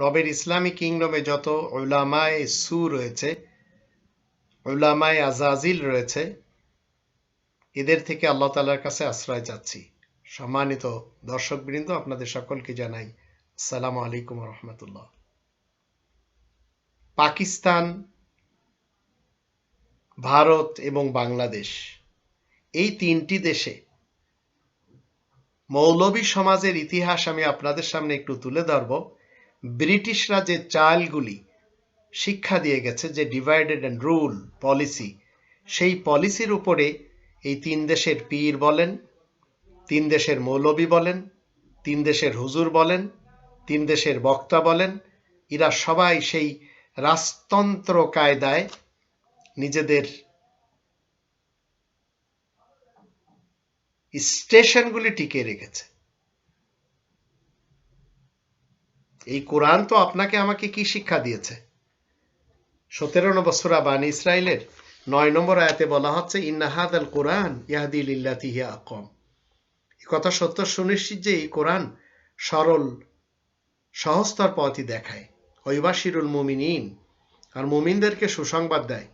রবের ইসলামী কিংডমে যত উলামায় সু রয়েছে, উলামায় আজাজিল রয়েছে, এদের থেকে আল্লাহ তালার কাছে আশ্রয় চাচ্ছি। সম্মানিত দর্শকবৃন্দ, আপনাদের সকলকে জানাই আসসালামু আলাইকুম রহমতুল্লাহ। পাকিস্তান, ভারত এবং বাংলাদেশ, এই তিনটি দেশে মৌলবী সমাজের ইতিহাস আমি আপনাদের সামনে একটু তুলে ধরব। ব্রিটিশরা যে চালগুলি শিক্ষা দিয়ে গেছে, যে ডিভাইডেড অ্যান্ড রুল পলিসি সেই পলিসির উপরে এই তিন দেশের পীর বলেন, তিন দেশের মৌলবী বলেন, তিন দেশের হুজুর বলেন, তিন দেশের বক্তা বলেন, এরা সবাই সেই রাজতন্ত্র কায়দায় নিজেদের স্টেশনগুলি টিকে রেখেছে। এই কোরআন তো আপনাকে আমাকে কি শিক্ষা দিয়েছে? সতেরো নম্বর সুরা বানি ইসরায়েলের নয় নম্বর আয়াতে বলা হচ্ছে ইন্নাহাদ আল কোরআন ইয়াহদিল ইল্লাতিহিয়া আকম এ কথা সত্য, সুনিশ্চিত যে এই কোরআন সরল সহস্তর পথই দেখায়। হৈবাসিরুল মুমিনিন, আর মুমিনদেরকে সুসংবাদ দেয়।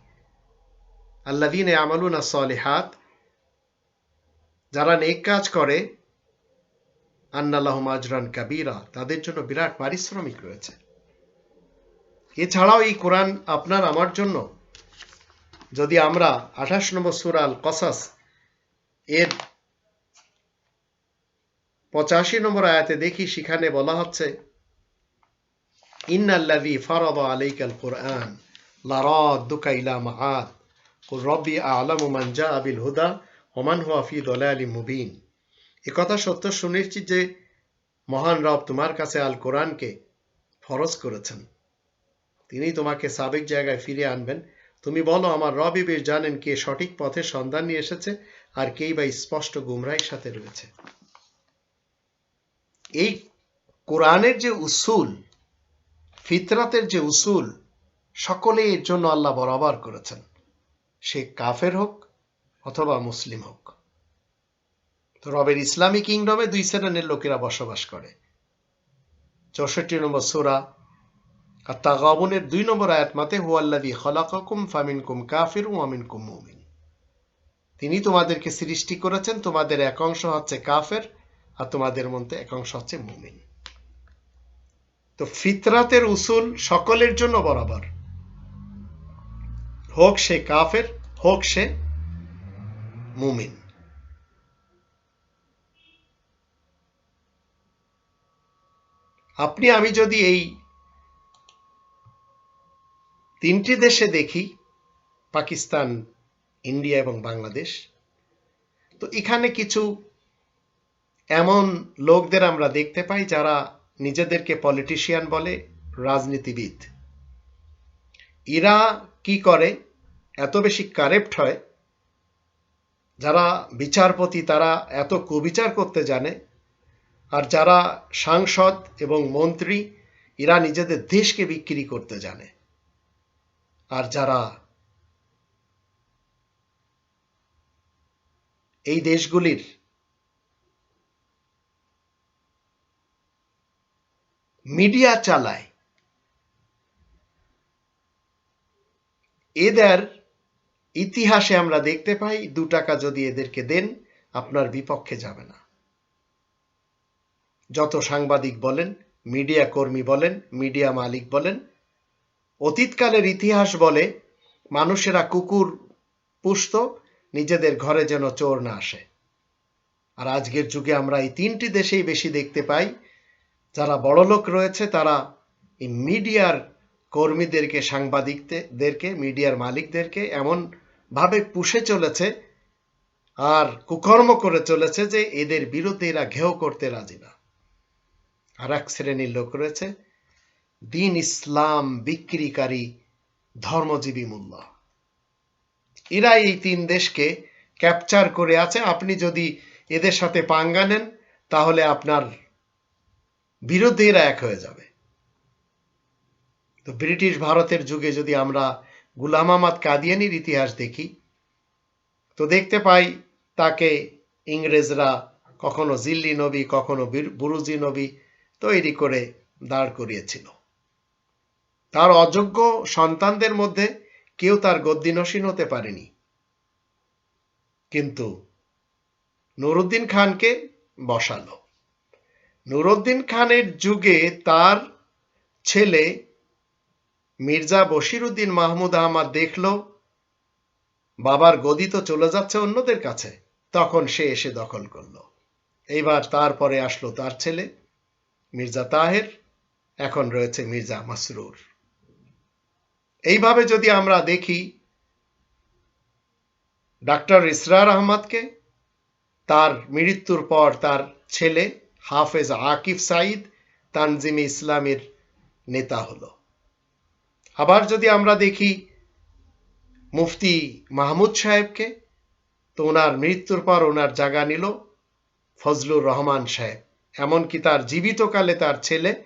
আল্লাদিন আমালুন হাত যারা নেক কাজ করে আন্নাল্লাহ মাজরান কাবিরা, তাদের জন্য বিরাট পারিশ্রমিক রয়েছে। এছাড়াও এই কোরআন আপনার, আমার জন্য। যদি আমরা আঠাশ নম্বর সুরাল কসাস এর পঁচাশি নম্বর আয়াতে দেখি, সেখানে বলা হচ্ছে, ইন্নাল্লাযী ফারাদা আলাইকাল কুরআন লারাদ্দুকা ইলা মাআদ। কুল রব্বি আ'লামু মান হুদা ওয়া হুয়া ফি মুবিন। একথা সত্য সুনিশ্চিত যে মহান রব তোমার কাছে আল কোরআনকে ফরজ করেছেন। তিনি তোমাকে সাবেক জায়গায় ফিরে আনবেন। তুমি বলো, আমার রবই বেশ জানেন কে সঠিক পথের সন্ধান নিয়ে এসেছে আর কেই বা স্পষ্ট গুমরাইর সাথে রয়েছে। এই কোরআনের যে উসুল, ফিতরাতের যে উসুল, সকলে এর জন্য আল্লাহ বরাবর করেছেন। সে কাফের হোক অথবা মুসলিম হোক। রবের ইসলামী কিংডমে দুই শ্রেণির লোকেরা বসবাস করে। চৌষট্টি নম্বর সুরা আর তাগাবনের দুই নম্বর আয়াত মাতে হুয়াল্লাদি খলাকুম ফামিন কুম কাফির আমিন কুম মুমিন। তিনি তোমাদেরকে সৃষ্টি করেছেন, তোমাদের এক অংশ হচ্ছে কাফের আর তোমাদের মধ্যে এক অংশ হচ্ছে মুমিন। তো ফিতরাতের উসুল সকলের জন্য বরাবর। হোক সে কাফের, হোক সে মুমিন। আপনি, আমি যদি এই তিনটি দেশে দেখি, পাকিস্তান, ইন্ডিয়া এবং বাংলাদেশ, তো এখানে কিছু এমন লোকদের আমরা দেখতে পাই যারা নিজেদেরকে পলিটিশিয়ান বলে, রাজনীতিবিদ। এরা কি করে? এত বেশি কারেপ্ট হয়, যারা বিচারপতি, তারা এত কুবিচার করতে জানে আর যারা সাংসদ এবং মন্ত্রী, এরা নিজেদের দেশকে বিক্রি করতে জানে। আর যারা এই দেশগুলির মিডিয়া চালায়, এদের ইতিহাসে আমরা দেখতে পাই, দু টাকা যদি এদেরকে দেন, আপনার বিপক্ষে যাবে না। যত সাংবাদিক বলেন, মিডিয়া কর্মী বলেন, মিডিয়া মালিক বলেন, অতীতকালের ইতিহাস বলে মানুষেরা কুকুর পুষত, নিজেদের ঘরে যেন চোর না আসে। আর আজকের যুগে আমরা এই তিনটি দেশেই বেশি দেখতে পাই, যারা বড়লোক রয়েছে তারা এই মিডিয়ার কর্মীদেরকে, সাংবাদিকদেরকে, মিডিয়ার মালিকদেরকে এমন ভাবে পুষে চলেছে আর কুকর্ম করে চলেছে যে এদের বিরুদ্ধে এরা ঘেউ করতে রাজি না। আর এক শ্রেণির লোক রয়েছে। দিন ইসলাম বিক্রিকারী ধর্মজীবী মূল্য এরা এই তিন দেশকে ক্যাপচার করে আছে। আপনি যদি এদের সাথে পাঙ্গা নেন, তাহলে আপনার বিরুদ্ধে এরা এক হয়ে যাবে। তো ব্রিটিশ ভারতের যুগে যদি আমরা গুলাম আহমদ কাদিয়ানির ইতিহাস দেখি, তো দেখতে পাই তাকে ইংরেজরা কখনো জিল্লি নবী, কখনো বুরুজি নবী তৈরি করে দাঁড় করিয়েছিল। তার অযোগ্য সন্তানদের মধ্যে কেউ তার গদ্দিনসীন হতে পারেনি। কিন্তু নুরুদ্দিন খানকে বসালো। নুরুদ্দিন খানের যুগে তার ছেলে মির্জা বশিরুদ্দিন মাহমুদ আহমদ দেখল, বাবার গদি তো চলে যাচ্ছে অন্যদের কাছে, তখন সে এসে দখল করল। এইবার তারপরে আসলো তার ছেলে মির্জা তাহের, এখন রয়েছে মির্জা মাসরুর। এইভাবে যদি আমরা দেখি, ডাক্তার ইসরার আহমদকে, তার মৃত্যুর পর তার ছেলে হাফেজ আকিফ সাইদ তানজিমে ইসলামের নেতা হলো। আবার যদি আমরা দেখি, মুফতি মাহমুদ সাহেবকে, তো ওনার মৃত্যুর পর ওনার জায়গা নিল ফজলুর রহমান সাহেব। এমনকি তার জীবিতকালে তার ছেলে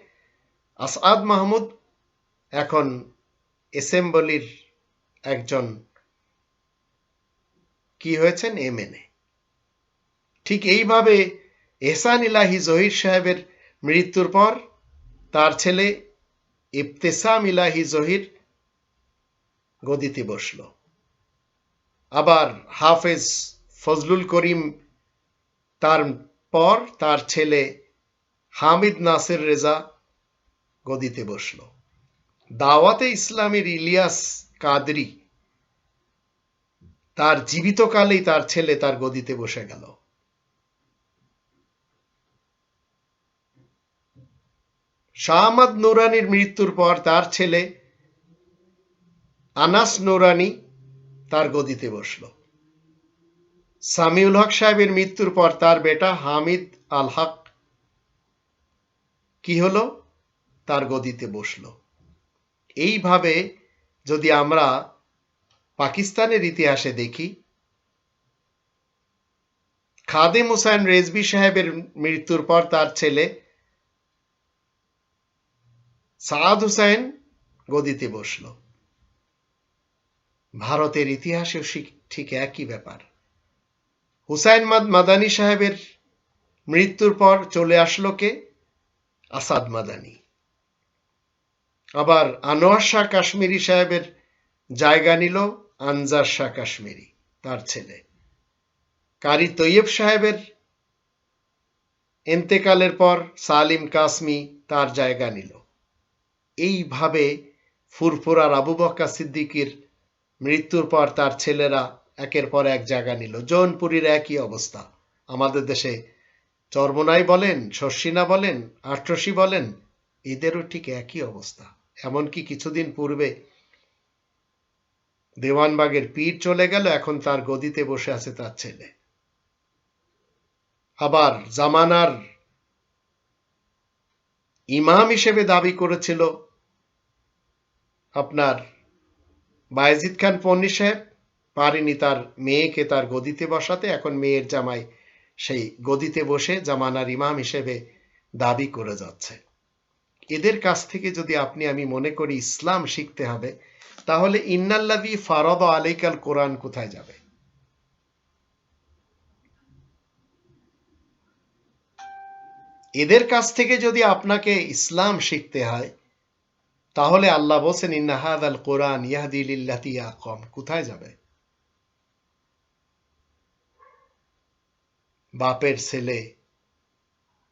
আসাদ মাহমুদ এখন অ্যাসেম্বলির একজন কি হয়েছেন? এমএনএ ঠিক এইভাবে এহসান ইলাহি জহির সাহেবের মৃত্যুর পর তার ছেলে ইবতেসাম ইলাহি জহির গদিতে বসল। আবার হাফেজ ফজলুল করিম তার পর তার ছেলে হামিদ নাসির রেজা গদিতে বসল। দাওয়াতে ইসলামের ইলিয়াস কাদরি তার জীবিতকালেই তার ছেলে তার গদিতে বসে গেল। শাহমাদ নুরানির মৃত্যুর পর তার ছেলে আনাস নুরানি তার গদিতে বসল। সামিউল হক সাহেবের মৃত্যুর পর তার বেটা হামিদ আল হক কি হলো? তার গদিতে বসল। এইভাবে যদি আমরা পাকিস্তানের ইতিহাসে দেখি, খাদেম হুসাইন রেজবি সাহেবের মৃত্যুর পর তার ছেলে সাদ হুসাইন গদিতে বসল। ভারতের ইতিহাসেও ঠিক একই ব্যাপার। হুসাইন মাদানী সাহেবের মৃত্যুর পর চলে আসলো কে? আসাদ মাদানী। আবার আনোয়ার শাহ কাশ্মীরি সাহেবের জায়গা নিল আনজার শাহ কাশ্মীরি, তার ছেলে। কারি তৈয়ব সাহেবের এন্তেকালের পর সালিম কাসমি তার জায়গা নিল। এইভাবে ফুরফুরার আবু বক্কা সিদ্দিকির মৃত্যুর পর তার ছেলেরা একের পর এক জায়গা নিল। জৌনপুরীর একই অবস্থা। আমাদের দেশে চর্মনাই বলেন, শর্ষিনা বলেন, আট্রসি বলেন, এদেরও ঠিক একই অবস্থা। এমনকি কিছুদিন পূর্বে দেওয়ানবাগের পীর চলে গেল, এখন তার গদিতে বসে আছে তার ছেলে। আবার জামানার ইমাম হিসেবে দাবি করেছিল আপনার বায়েজিদ খান পন্নি সাহেব, পারেনি তার মেয়েকে তার গদিতে বসাতে, এখন মেয়ের জামাই সেই গদিতে বসে জামানার ইমাম হিসেবে দাবি করে যাচ্ছে। এদের কাছ থেকে যদি আপনি, আমি মনে করি, ইসলাম শিখতে হবে, তাহলে ইন্নাল্লাবি ফারদ আলাইকাল কোরআন কোথায় যাবে? এদের কাছ থেকে যদি আপনাকে ইসলাম শিখতে হয়, তাহলে আল্লাহ বলছেন ইন্নাহাদ আল কোরআন ইয়াহদিল্লাতি কম। কোথায় যাবে? বাপের ছেলে,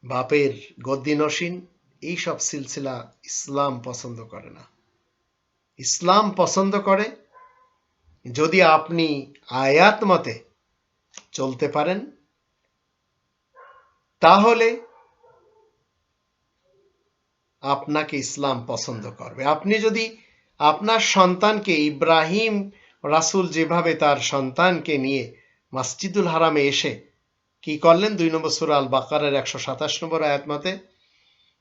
বাপের গদ্দিনসীন এইসব সিলসিলা ইসলাম পছন্দ করে না। ইসলাম পছন্দ করে যদি আপনি আয়াত মতে চলতে পারেন, তাহলে আপনাকে ইসলাম পছন্দ করবে। আপনি যদি আপনার সন্তানকে ইব্রাহিম রাসুল যেভাবে তার সন্তানকে নিয়ে মসজিদুল হারামে এসে কি করলেন? দুই নম্বর সুরা আল বাকারের একশো সাতাশ নম্বর আয়াত মতে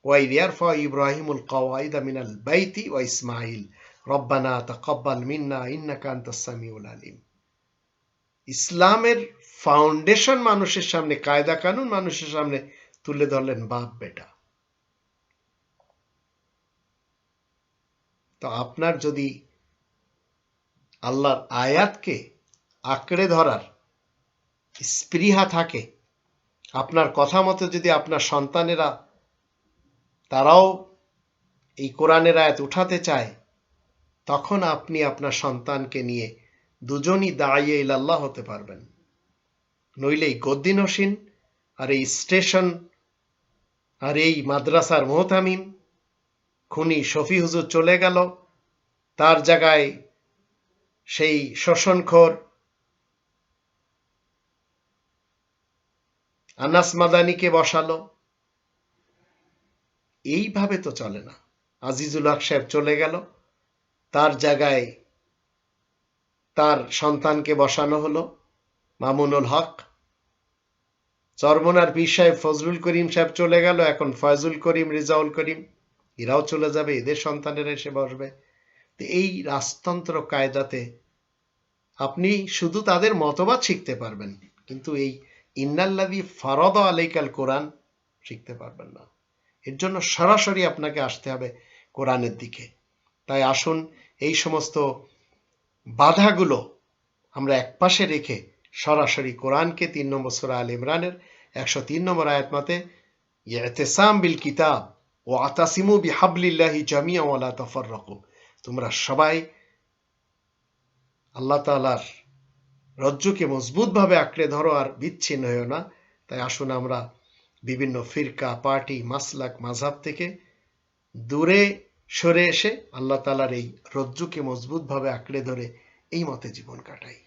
ওয়াইদ ইয়ারফা ইব্রাহিমুল কওয়াইদা মিনাল বাইতি ওয়া ইসমাইল রব্বানা তাকাব্বাল মিন্না ইন্নাকা আনতাস সামিউল আলিম। ইসলামের ফাউন্ডেশন মানুষের সামনে, কায়দা কানুন মানুষের সামনে তুলে ধরলেন বাপ বেটা। তো আপনার যদি আল্লাহর আয়াতকে আঁকড়ে ধরার স্পৃহা থাকে। আপনার কথা মতো যদি আপনার সন্তানেরা, তারাও এই কোরআনের আয়াত উঠাতে চায়, তখন আপনি আপনার সন্তানকে নিয়ে দুজনই দাঁড়িয়ে ইলাল্লাহ হতে পারবেন। নইলে এই গদ্দিনসীন আর এই স্টেশন আর এই মাদ্রাসার মোহতামিম খুনি শফি হুজুর চলে গেল, তার জায়গায় সেই শোষণখোর আনাস মাদানিকে বসালো। এইভাবে তো চলে না। আজিজুল হক সাহেব চলে গেল। তার জায়গায় তার সন্তানকে বসানো হলো, মামুনুল হক। চরমনার পীর সাহেব ফজলুল করিম সাহেব চলে গেল। এখন ফয়জুল করিম, রিজাউল করিম, এরাও চলে যাবে, এদের সন্তানেরা এসে বসবে। তো এই রাজতন্ত্র কায়দাতে আপনি শুধু তাদের মতবাদ শিখতে পারবেন, কিন্তু এই ইন্নাল্লাদি ফরদ আলাইকাল কোরআন শিখতে পারবেন না। এর জন্য সরাসরি আপনাকে আসতে হবে কোরআনের দিকে। তাই আসুন, এই সমস্ত বাধাগুলো আমরা একপাশে রেখে সরাসরি কোরআনকে তিন নম্বর সুরা আল ইমরানের একশো তিন নম্বর আয়াত মতে ইতেসাম বিল কিতাব ও আতাসিমু বিহাবলিল্লাহি জামিয়া ওয়ালা তফররকু। তোমরা সবাই আল্লাহ তাআলার রজ্জুকে মজবুতভাবে আঁকড়ে ধরো আর বিচ্ছিন্ন হয়েও না। তাই আসুন আমরা বিভিন্ন ফিরকা, পার্টি, মাসলাক মাঝাব থেকে দূরে সরে এসে আল্লাহ তালার এই রজ্জুকে মজবুতভাবে আঁকড়ে ধরে এই মতে জীবন কাটাই।